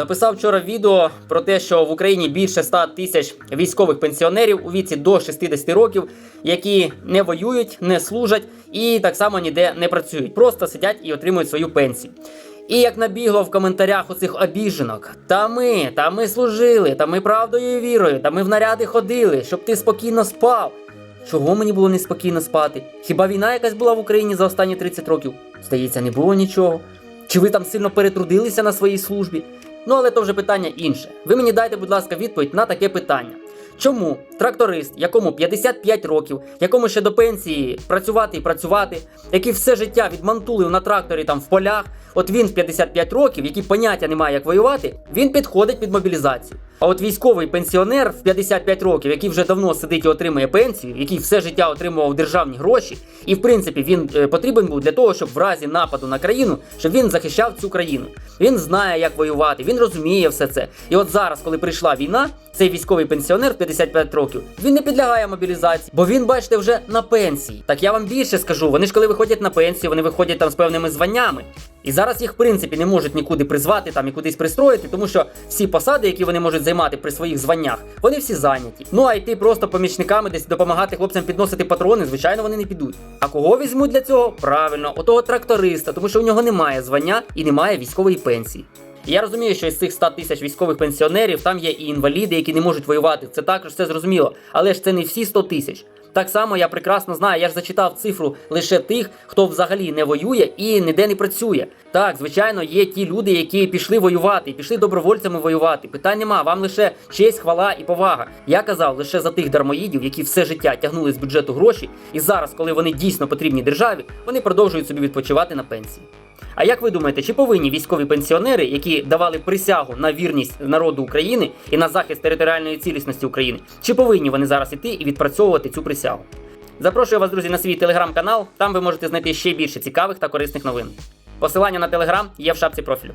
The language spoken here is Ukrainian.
Записав вчора відео про те, що в Україні більше 100 тисяч військових пенсіонерів у віці до 60 років, які не воюють, не служать і так само ніде не працюють, просто сидять і отримують свою пенсію. І як набігло в коментарях оцих обіженок, та ми, та ми служили, та ми правдою і вірою, та ми в наряди ходили, щоб ти спокійно спав. Чого мені було неспокійно спати? Хіба війна якась була в Україні за останні 30 років? Здається, не було нічого. Чи ви там сильно перетрудилися на своїй службі? Ну, але то вже питання інше. Ви мені дайте, будь ласка, відповідь на таке питання. Чому тракторист, якому 55 років, якому ще до пенсії працювати і працювати, який все життя відмантулив на тракторі там в полях, от він в 55 років, який поняття не має, як воювати, він підходить під мобілізацію. А от військовий пенсіонер в 55 років, який вже давно сидить і отримує пенсію, який все життя отримував державні гроші, і в принципі він е, потрібен був для того, щоб в разі нападу на країну, щоб він захищав цю країну. Він знає, як воювати, він розуміє все це. І от зараз, коли прийшла війна, цей військовий пенсіонер в 55 років, він не підлягає мобілізації, бо він, бачите, вже на пенсії. Так я вам більше скажу. Вони ж коли виходять на пенсію, вони виходять там з певними званнями. І зараз їх в принципі не можуть нікуди призвати там і кудись пристроїти, тому що всі посади, які вони можуть займати при своїх званнях, вони всі зайняті. Ну а йти просто помічниками десь допомагати хлопцям підносити патрони, звичайно, вони не підуть. А кого візьмуть для цього? Правильно, отого тракториста, тому що у нього немає звання і немає військової пенсії. Я розумію, що із цих 100 тисяч військових пенсіонерів там є і інваліди, які не можуть воювати. Це також все зрозуміло. Але ж це не всі 100 тисяч. Так само я прекрасно знаю, я ж зачитав цифру лише тих, хто взагалі не воює і ніде не працює. Так, звичайно, є ті люди, які пішли воювати, пішли добровольцями воювати. Питань нема, вам лише честь, хвала і повага. Я казав лише за тих дармоїдів, які все життя тягнули з бюджету гроші, і зараз, коли вони дійсно потрібні державі, вони продовжують собі відпочивати на пенсії. А як ви думаєте, чи повинні військові пенсіонери, які давали присягу на вірність народу України і на захист територіальної цілісності України, чи повинні вони зараз іти і відпрацьовувати цю присягу? Запрошую вас, друзі, на свій телеграм-канал. Там ви можете знайти ще більше цікавих та корисних новин. Посилання на телеграм є в шапці профілю.